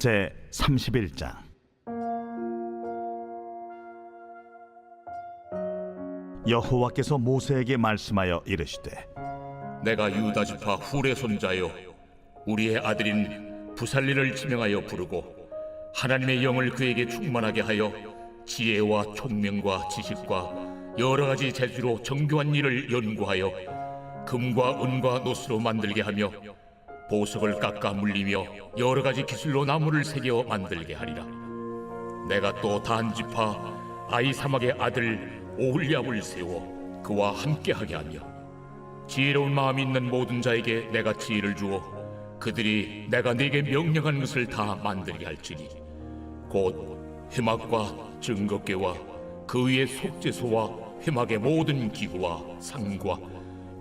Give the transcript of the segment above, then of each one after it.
제 31장. 여호와께서 모세에게 말씀하여 이르시되 내가 유다 지파 훌의 손자여 우리의 아들인 부살리를 지명하여 부르고 하나님의 영을 그에게 충만하게 하여 지혜와 총명과 지식과 여러 가지 재주로 정교한 일을 연구하여 금과 은과 노스로 만들게 하며 보석을 깎아 물리며 여러 가지 기술로 나무를 새겨 만들게 하리라. 내가 또 단지파 아이사막의 아들 오홀리압을 세워 그와 함께하게 하며 지혜로운 마음이 있는 모든 자에게 내가 지혜를 주어 그들이 내가 네게 명령한 것을 다 만들게 할지니 곧 회막과 증거궤와 그 위의 속죄소와 회막의 모든 기구와 상과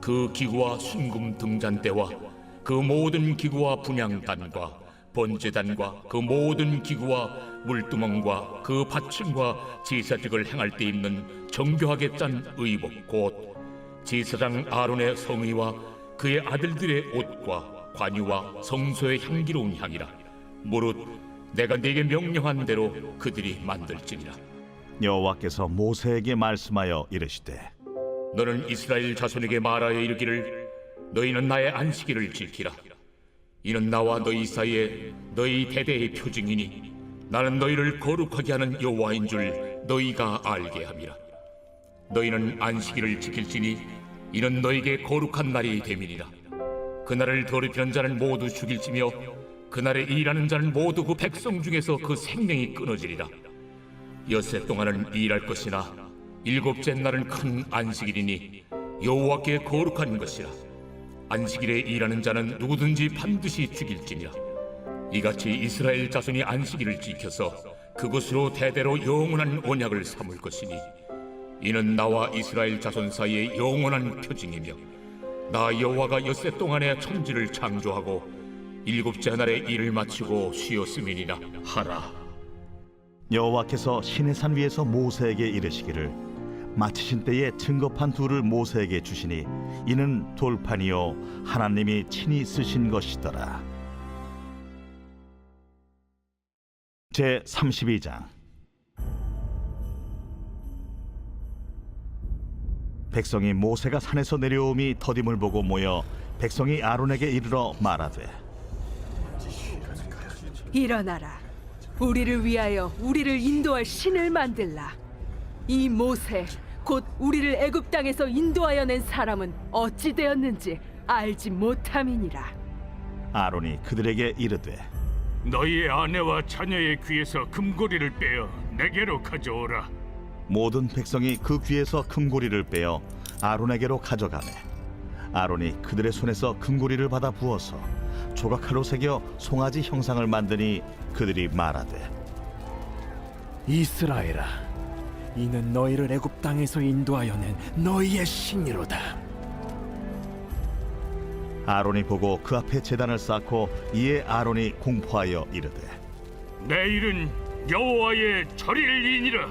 그 기구와 순금 등잔대와 그 모든 기구와 분향단과 번제단과 그 모든 기구와 물두멍과 그 받침과 제사직을 행할 때 입는 정교하게 짠 의복 곧 제사장 아론의 성의와 그의 아들들의 옷과 관유와 성소의 향기로운 향이라. 무릇 내가 네게 명령한 대로 그들이 만들지니라. 여호와께서 모세에게 말씀하여 이르시되 너는 이스라엘 자손에게 말하여 이르기를 너희는 나의 안식일을 지키라. 이는 나와 너희 사이에 너희 대대의 표징이니 나는 너희를 거룩하게 하는 여호와인 줄 너희가 알게 함이라. 너희는 안식일을 지킬지니 이는 너희에게 거룩한 날이 됨이니라. 그날을 더럽히는 자는 모두 죽일지며 그날에 일하는 자는 모두 그 백성 중에서 그 생명이 끊어지리라. 여세 동안은 일할 것이나 일곱째 날은 큰 안식일이니 여호와께 거룩한 것이라 안식일에 일하는 자는 누구든지 반드시 죽일지니라. 이같이 이스라엘 자손이 안식일을 지켜서 그것으로 대대로 영원한 언약을 삼을 것이니 이는 나와 이스라엘 자손 사이의 영원한 표징이며 나 여호와가 엿새 동안에 천지를 창조하고 일곱째 날에 일을 마치고 쉬었음이니라 하라. 여호와께서 시내산 위에서 모세에게 이르시기를 마치신 때에 증거판 둘을 모세에게 주시니 이는 돌판이요 하나님이 친히 쓰신 것이더라 제 32장 백성이 모세가 산에서 내려옴이 더딤을 보고 모여 백성이 아론에게 이르러 말하되 일어나라. 우리를 위하여 우리를 인도할 신을 만들라. 이 모세 곧 우리를 애굽 땅에서 인도하여 낸 사람은 어찌 되었는지 알지 못함이니라. 아론이 그들에게 이르되 너희의 아내와 자녀의 귀에서 금고리를 빼어 내게로 가져오라. 모든 백성이 그 귀에서 금고리를 빼어 아론에게로 가져가매 아론이 그들의 손에서 금고리를 받아 부어서 조각칼로 새겨 송아지 형상을 만드니 그들이 말하되 이스라엘아, 이는 너희를 애굽 땅에서 인도하여 낸 너희의 신이로다. 아론이 보고 그 앞에 제단을 쌓고 이에 아론이 공포하여 이르되 내일은 여호와의 절일이니라.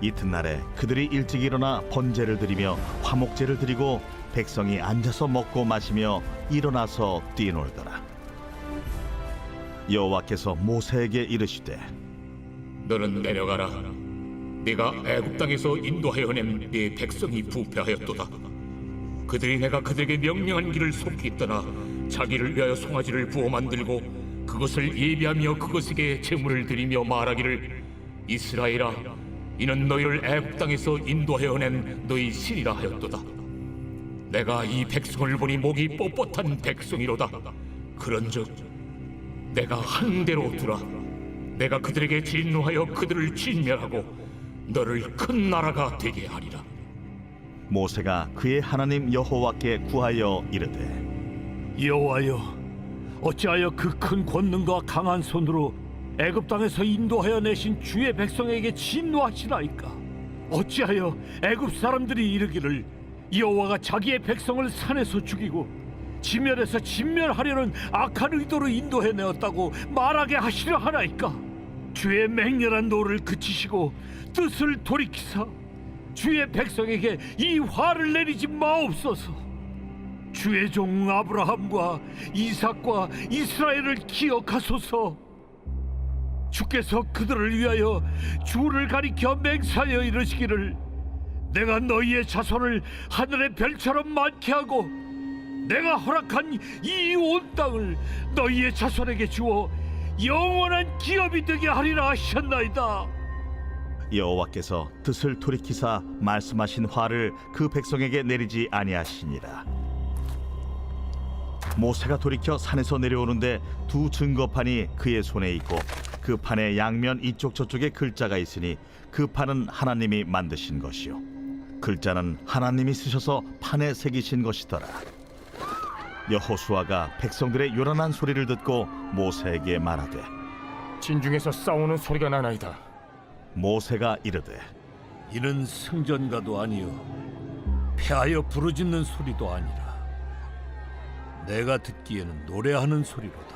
이튿날에 그들이 일찍 일어나 번제를 드리며 화목제를 드리고 백성이 앉아서 먹고 마시며 일어나서 뛰놀더라 여호와께서 모세에게 이르시되 너는 내려가라. 네가 애굽 땅에서 인도하여 낸 네 백성이 부패하였도다. 그들이 내가 그들에게 명령한 길을 속히 떠나 자기를 위하여 송아지를 부어 만들고 그것을 예비하며 그것에게 제물을 드리며 말하기를 이스라엘아 이는 너희를 애굽 땅에서 인도하여 낸 너희 신이라 하였도다. 내가 이 백성을 보니 목이 뻣뻣한 백성이로다. 그런즉 내가 한 대로 두라. 내가 그들에게 진노하여 그들을 진멸하고 너를 큰 나라가 되게 하리라. 모세가 그의 하나님 여호와께 구하여 이르되 여호와여, 어찌하여 그 큰 권능과 강한 손으로 애굽 땅에서 인도하여 내신 주의 백성에게 진노하시나이까? 어찌하여 애굽 사람들이 이르기를 여호와가 자기의 백성을 산에서 죽이고 지면에서 진멸하려는 악한 의도로 인도해 내었다고 말하게 하시려 하나이까? 주의 맹렬한 노를 그치시고 뜻을 돌이키사 주의 백성에게 이 화를 내리지 마옵소서. 주의 종 아브라함과 이삭과 이스라엘을 기억하소서. 주께서 그들을 위하여 주를 가리켜 맹사하여 이르시기를 내가 너희의 자손을 하늘의 별처럼 많게 하고 내가 허락한 이 온 땅을 너희의 자손에게 주어 영원한 기업이 되게 하리라 하셨나이다. 여호와께서 뜻을 돌이키사 말씀하신 화를 그 백성에게 내리지 아니하시니라. 모세가 돌이켜 산에서 내려오는데 두 증거판이 그의 손에 있고 그 판의 양면 이쪽 저쪽에 글자가 있으니 그 판은 하나님이 만드신 것이요. 글자는 하나님이 쓰셔서 판에 새기신 것이더라 여호수아가 백성들의 요란한 소리를 듣고 모세에게 말하되 진중에서 싸우는 소리가 나나이다. 모세가 이르되 이는 승전가도 아니요 패하여 부르짖는 소리도 아니라 내가 듣기에는 노래하는 소리로다.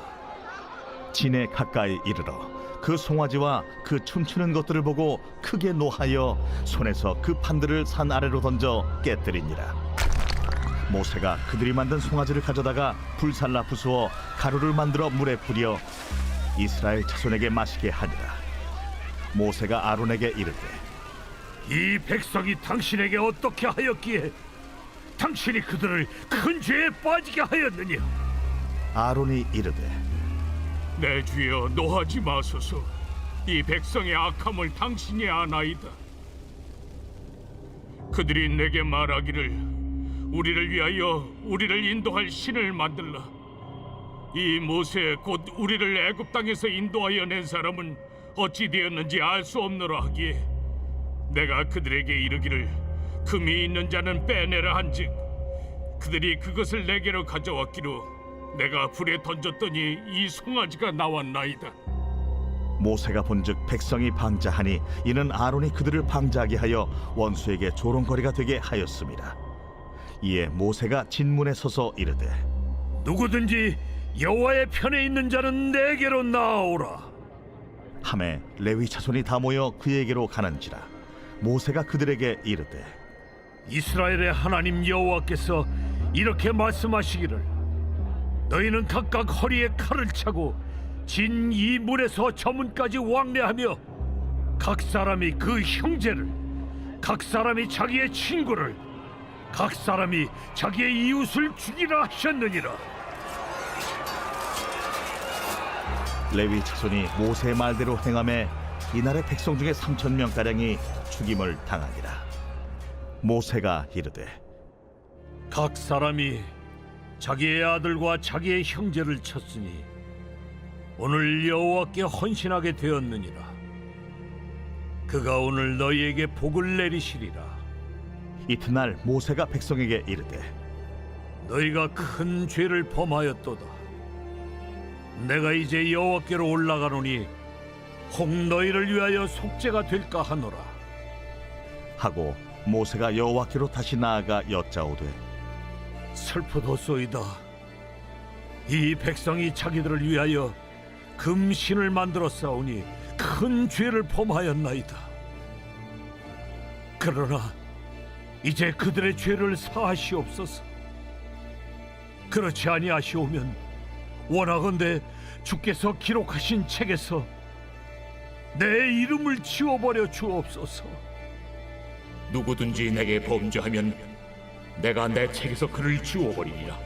진에 가까이 이르러 그 송아지와 그 춤추는 것들을 보고 크게 노하여 손에서 그 판들을 산 아래로 던져 깨뜨리니라 모세가 그들이 만든 송아지를 가져다가 불살라 부수어 가루를 만들어 물에 뿌려 이스라엘 자손에게 마시게 하니라. 모세가 아론에게 이르되 이 백성이 당신에게 어떻게 하였기에 당신이 그들을 큰 죄에 빠지게 하였느냐? 아론이 이르되 내 주여 노하지 마소서. 이 백성의 악함을 당신이 아나이다. 그들이 내게 말하기를 우리를 위하여 우리를 인도할 신을 만들라 이 모세 곧 우리를 애굽 땅에서 인도하여 낸 사람은 어찌 되었는지 알 수 없노라 하기에 내가 그들에게 이르기를 금이 있는 자는 빼내라 한즉 그들이 그것을 내게로 가져왔기로 내가 불에 던졌더니 이 송아지가 나왔나이다. 모세가 본즉 백성이 방자하니 이는 아론이 그들을 방자하게 하여 원수에게 조롱거리가 되게 하였습니다 이에 모세가 진문에 서서 이르되 누구든지 여호와의 편에 있는 자는 내게로 나오라. 함에 레위 자손이 다 모여 그에게로 가는지라 모세가 그들에게 이르되 이스라엘의 하나님 여호와께서 이렇게 말씀하시기를 너희는 각각 허리에 칼을 차고 진이 문에서 저 문까지 왕래하며 각 사람이 그 형제를 각 사람이 자기의 친구를 각 사람이 자기의 이웃을 죽이라 하셨느니라 레위 자손이 모세의 말대로 행함에 이날의 백성 중에 삼천 명 가량이 죽임을 당하니라 모세가 이르되 각 사람이 자기의 아들과 자기의 형제를 쳤으니 오늘 여호와께 헌신하게 되었느니라. 그가 오늘 너희에게 복을 내리시리라. 이튿날 모세가 백성에게 이르되 너희가 큰 죄를 범하였도다. 내가 이제 여호와께로 올라가노니 혹 너희를 위하여 속죄가 될까 하노라. 하고 모세가 여호와께로 다시 나아가 여짜오되 슬프도소이다. 이 백성이 자기들을 위하여 금신을 만들어 싸우니 큰 죄를 범하였나이다. 그러나 이제 그들의 죄를 사하시옵소서. 그렇지 아니하시오면 원하건대 주께서 기록하신 책에서 내 이름을 지워버려 주옵소서. 누구든지 내게 범죄하면 내가 내 책에서 그를 지워버리리라.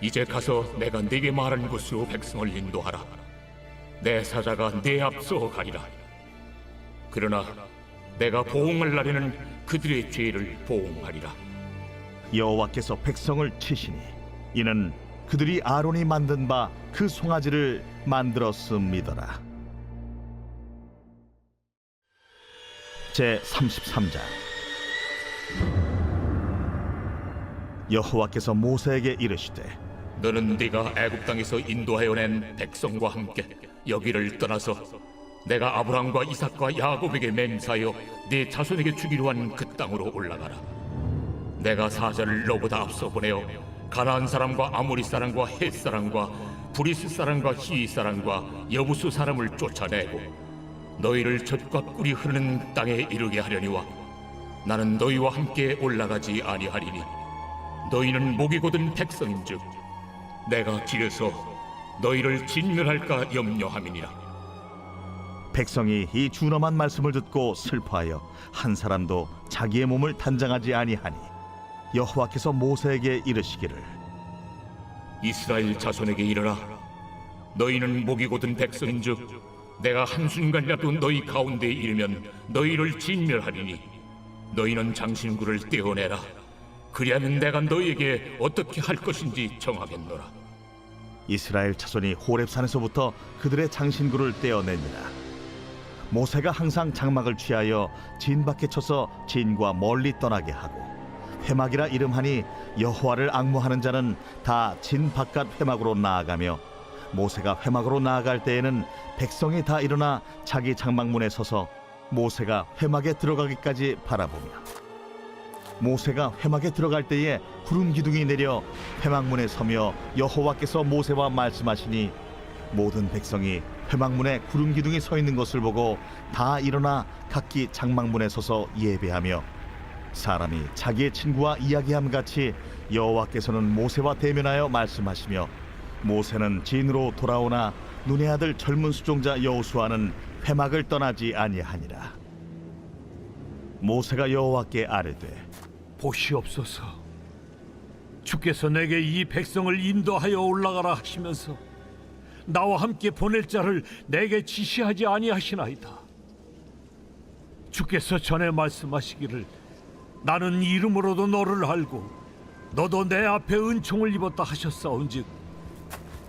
이제 가서 내가 네게 말한 곳으로 백성을 인도하라. 내 사자가 내 앞서 가리라. 그러나 내가 보응할 날에는 그들의 죄를 보응하리라. 여호와께서 백성을 치시니 이는 그들이 아론이 만든 바 그 송아지를 만들었음이더라 제 33장 여호와께서 모세에게 이르시되 너는 네가 애굽 땅에서 인도하여 낸 백성과 함께 여기를 떠나서 내가 아브라함과 이삭과 야곱에게 맹세하여 네 자손에게 주기로 한 그 땅으로 올라가라. 내가 사자를 너보다 앞서 보내어 가나안 사람과 아모리 사람과 헷 사람과 브리스 사람과 히이 사람과 여부수 사람을 쫓아내고 너희를 젖과 꿀이 흐르는 땅에 이르게 하려니와 나는 너희와 함께 올라가지 아니하리니 너희는 목이 곧은 백성인즉 내가 길에서 너희를 진멸할까 염려함이니라 백성이 이 준엄한 말씀을 듣고 슬퍼하여 한 사람도 자기의 몸을 단장하지 아니하니 여호와께서 모세에게 이르시기를 이스라엘 자손에게 이르라. 너희는 목이 곧은 백성인즉 내가 한순간이라도 너희 가운데 에 이르면 너희를 진멸하리니 너희는 장신구를 떼어내라. 그리하면 내가 너희에게 어떻게 할 것인지 정하겠노라. 이스라엘 자손이 호렙산에서부터 그들의 장신구를 떼어냅니다. 모세가 항상 장막을 취하여 진 밖에 쳐서 진과 멀리 떠나게 하고 회막이라 이름하니 여호와를 악무하는 자는 다 진 바깥 회막으로 나아가며 모세가 회막으로 나아갈 때에는 백성이 다 일어나 자기 장막문에 서서 모세가 회막에 들어가기까지 바라보며 모세가 회막에 들어갈 때에 구름 기둥이 내려 회막문에 서며 여호와께서 모세와 말씀하시니 모든 백성이 회막문에 구름 기둥이 서 있는 것을 보고 다 일어나 각기 장막문에 서서 예배하며 사람이 자기의 친구와 이야기함 같이 여호와께서는 모세와 대면하여 말씀하시며 모세는 진으로 돌아오나 눈의 아들 젊은 수종자 여호수아는 회막을 떠나지 아니하니라 모세가 여호와께 아뢰되 보시옵소서. 주께서 내게 이 백성을 인도하여 올라가라 하시면서 나와 함께 보낼 자를 내게 지시하지 아니하시나이다. 주께서 전에 말씀하시기를 나는 이름으로도 너를 알고 너도 내 앞에 은총을 입었다 하셨사온즉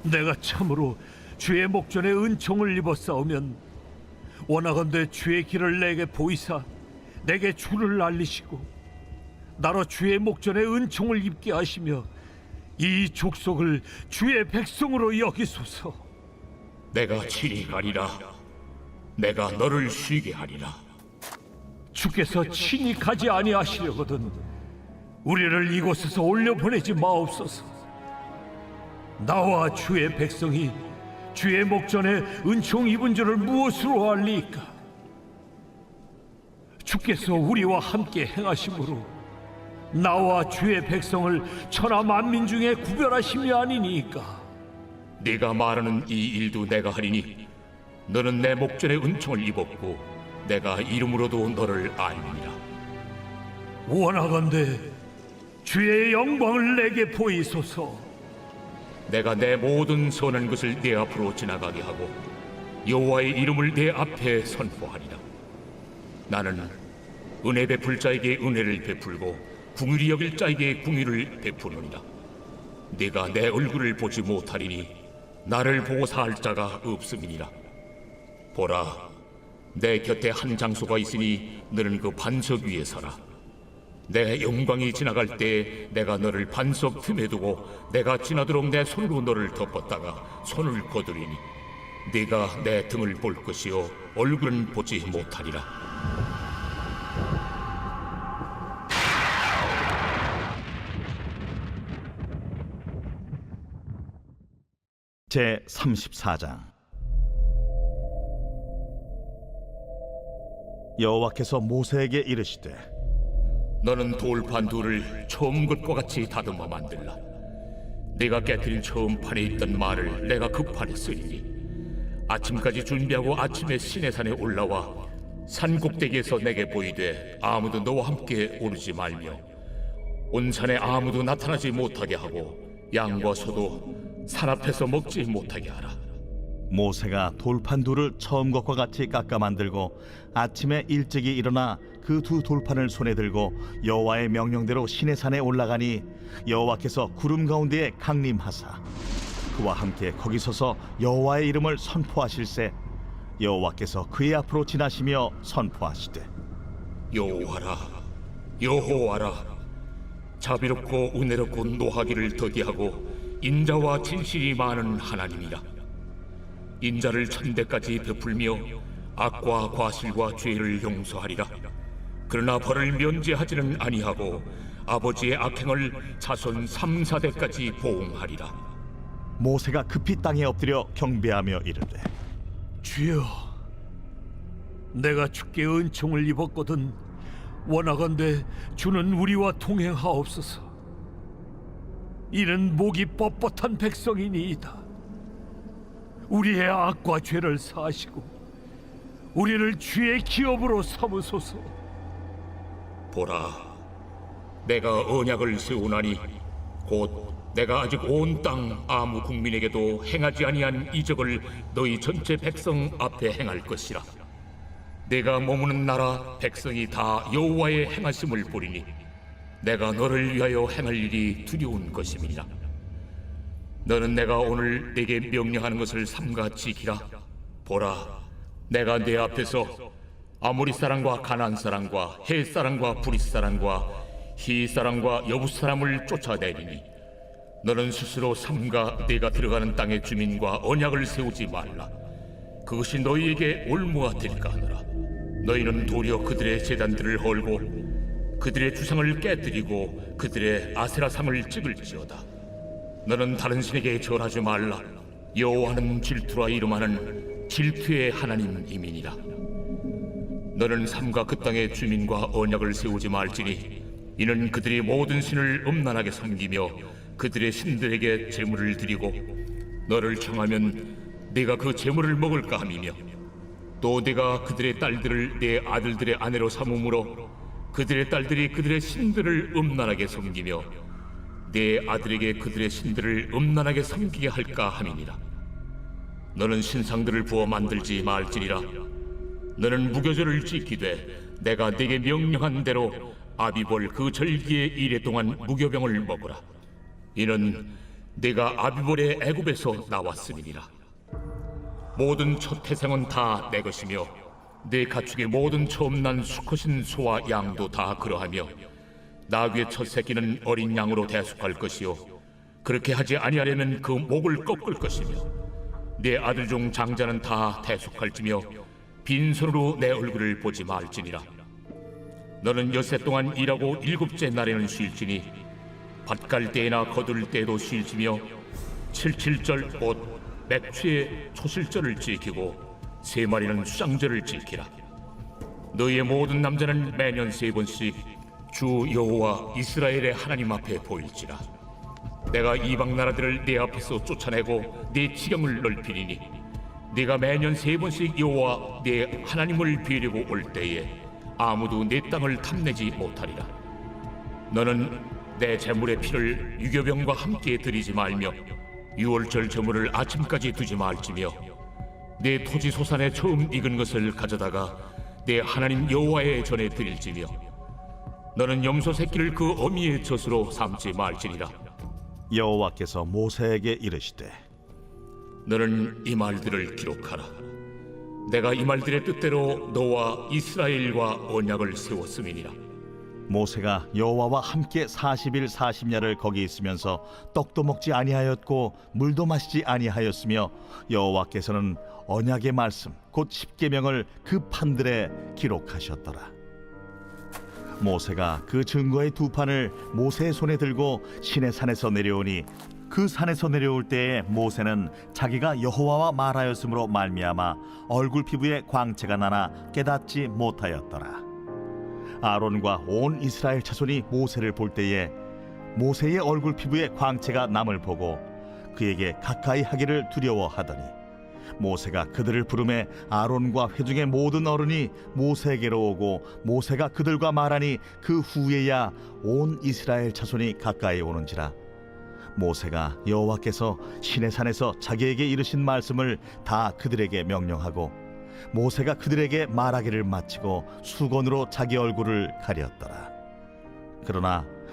내가 참으로 주의 목전에 은총을 입었사오면 원하건대 주의 길을 내게 보이사 내게 주를 알리시고 나로 주의 목전에 은총을 입게 하시며 이 족속을 주의 백성으로 여기소서. 내가 친히 가리라 내가 너를 쉬게 하리라 주께서 친히 가지 아니하시려거든 우리를 이곳에서 올려 보내지 마옵소서. 나와 주의 백성이 주의 목전에 은총 입은 줄을 무엇으로 알리까? 주께서 우리와 함께 행하심으로 나와 주의 백성을 천하 만민 중에 구별하심이 아니니까. 네가 말하는 이 일도 내가 하리니 너는 내 목전에 은총을 입었고 내가 이름으로도 너를 알리라 원하건대 주의 영광을 내게 보이소서. 내가 내 모든 선한 것을 내 앞으로 지나가게 하고 여호와의 이름을 내 앞에 선포하리라. 나는 은혜 베풀 자에게 은혜를 베풀고 궁휼히 여길 자에게 궁휼을 베푸느니라. 네가 내 얼굴을 보지 못하리니 나를 보고 살 자가 없음이니라. 보라, 내 곁에 한 장소가 있으니 너는 그 반석 위에 서라. 내 영광이 지나갈 때 내가 너를 반석 틈에 두고 내가 지나도록 내 손으로 너를 덮었다가 손을 거두리니 네가 내 등을 볼 것이요 얼굴은 보지 못하리라 제 34장. 여호와께서 모세에게 이르시되 너는 돌판 둘을 처음 것과 같이 다듬어 만들라. 네가 깨뜨린 처음 판에 있던 말을 내가 그 판에 쓰리니 아침까지 준비하고 아침에 시내산에 올라와 산 꼭대기에서 내게 보이되 아무도 너와 함께 오르지 말며 온 산에 아무도 나타나지 못하게 하고 양과 소도 산 앞에서 먹지 못하게 하라. 모세가 돌판 둘을 처음 것과 같이 깎아 만들고 아침에 일찍이 일어나 그 두 돌판을 손에 들고 여호와의 명령대로 시내산에 올라가니 여호와께서 구름 가운데에 강림하사 그와 함께 거기 서서 여호와의 이름을 선포하실세. 여호와께서 그의 앞으로 지나시며 선포하시되 여호와라 여호와라. 자비롭고 은혜롭고 노하기를 더디하고 인자와 진실이 많은 하나님이라 인자를 천대까지 베풀며 악과 과실과 죄를 용서하리라. 그러나 벌을 면제하지는 아니하고 아버지의 악행을 자손 삼사대까지 보응하리라. 모세가 급히 땅에 엎드려 경배하며 이르되 주여, 내가 주께 은총을 입었거든 원하건대 주는 우리와 동행하옵소서. 이는 목이 뻣뻣한 백성이니이다. 우리의 악과 죄를 사하시고 우리를 주의 기업으로 삼으소서. 보라, 내가 언약을 세우나니 곧 내가 아직 온 땅 아무 국민에게도 행하지 아니한 이적을 너희 전체 백성 앞에 행할 것이라. 내가 머무는 나라 백성이 다 여호와의 행하심을 보리니 내가 너를 위하여 행할 일이 두려운 것임이니라. 너는 내가 오늘 내게 명령하는 것을 삼가 지키라. 보라, 내가 내 앞에서 아모리 사람과 가난 사람과 헬 사람과 브릿 사람과 히 사람과 여부 사람을 쫓아내리니 너는 스스로 삼가 내가 들어가는 땅의 주민과 언약을 세우지 말라. 그것이 너희에게 올무가 될까 하노라. 너희는 도리어 그들의 재단들을 헐고 그들의 주상을 깨뜨리고 그들의 아세라상을 찍을지어다. 너는 다른 신에게 절하지 말라. 여호와는 질투라 이름하는 질투의 하나님이니라. 너는 삼가 그 땅의 주민과 언약을 세우지 말지니 이는 그들이 모든 신을 음란하게 섬기며 그들의 신들에게 제물을 드리고 너를 청하면 네가 그 제물을 먹을까 함이며 또 내가 그들의 딸들을 내 아들들의 아내로 삼음으로 그들의 딸들이 그들의 신들을 음란하게 섬기며 내 아들에게 그들의 신들을 음란하게 섬기게 할까 함이니라. 너는 신상들을 부어 만들지 말지니라. 너는 무교절을 지키되 내가 네게 명령한 대로 아비볼 그 절기의 이래 동안 무교병을 먹으라. 이는 내가 아비볼의 애굽에서 나왔음이니라. 모든 첫 태생은 다 내 것이며 내 가축의 모든 처음 난 수컷인 소와 양도 다 그러하며 나귀의 첫 새끼는 어린 양으로 대속할 것이요. 그렇게 하지 아니하려면 그 목을 꺾을 것이며 내 아들 중 장자는 다 대속할지며 빈손으로 내 얼굴을 보지 말지니라. 너는 여세 동안 일하고 일곱째 날에는 쉴지니 밭갈 때나 거둘 때도 쉴지며 칠칠절 곧 맥추의 초실절을 지키고 세 마리는 수장절을 지키라. 너희의 모든 남자는 매년 세 번씩 주 여호와 이스라엘의 하나님 앞에 보일지라. 내가 이방 나라들을 내 앞에서 쫓아내고 내 지경을 넓히리니 네가 매년 세 번씩 여호와 내 하나님을 비리고 올 때에 아무도 내 땅을 탐내지 못하리라. 너는 내 재물의 피를 유교병과 함께 드리지 말며 유월절 제물을 아침까지 두지 말지며 내 토지 소산에 처음 익은 것을 가져다가 내 하나님 여호와의 전에 드릴지며 너는 염소 새끼를 그 어미의 젖으로 삼지 말지니라 여호와께서 모세에게 이르시되 너는 이 말들을 기록하라. 내가 이 말들의 뜻대로 너와 이스라엘과 언약을 세웠음이니라. 모세가 여호와와 함께 40일 40야를 거기 있으면서 떡도 먹지 아니하였고 물도 마시지 아니하였으며 여호와께서는 언약의 말씀 곧 십계명을 그 판들에 기록하셨더라. 모세가 그 증거의 두 판을 모세의 손에 들고 시내 산에서 내려오니 그 산에서 내려올 때에 모세는 자기가 여호와와 말하였으므로 말미암아 얼굴 피부에 광채가 나나 깨닫지 못하였더라. 아론과 온 이스라엘 자손이 모세를 볼 때에 모세의 얼굴 피부에 광채가 남을 보고 그에게 가까이 하기를 두려워하더니 모세가 그들을 부름에 아론과 회중의 모든 어른이 모세에게로 오고 모세가 그들과 말하니 그 후에야 온 이스라엘 자손이 가까이 오는지라 모세가 여호와께서 시내 산에서 자기에게 이르신 말씀을 다 그들에게 명령하고 모세가 그들에게 말하기를 마치고 수건으로 자기 얼굴을 가렸더라. 그러나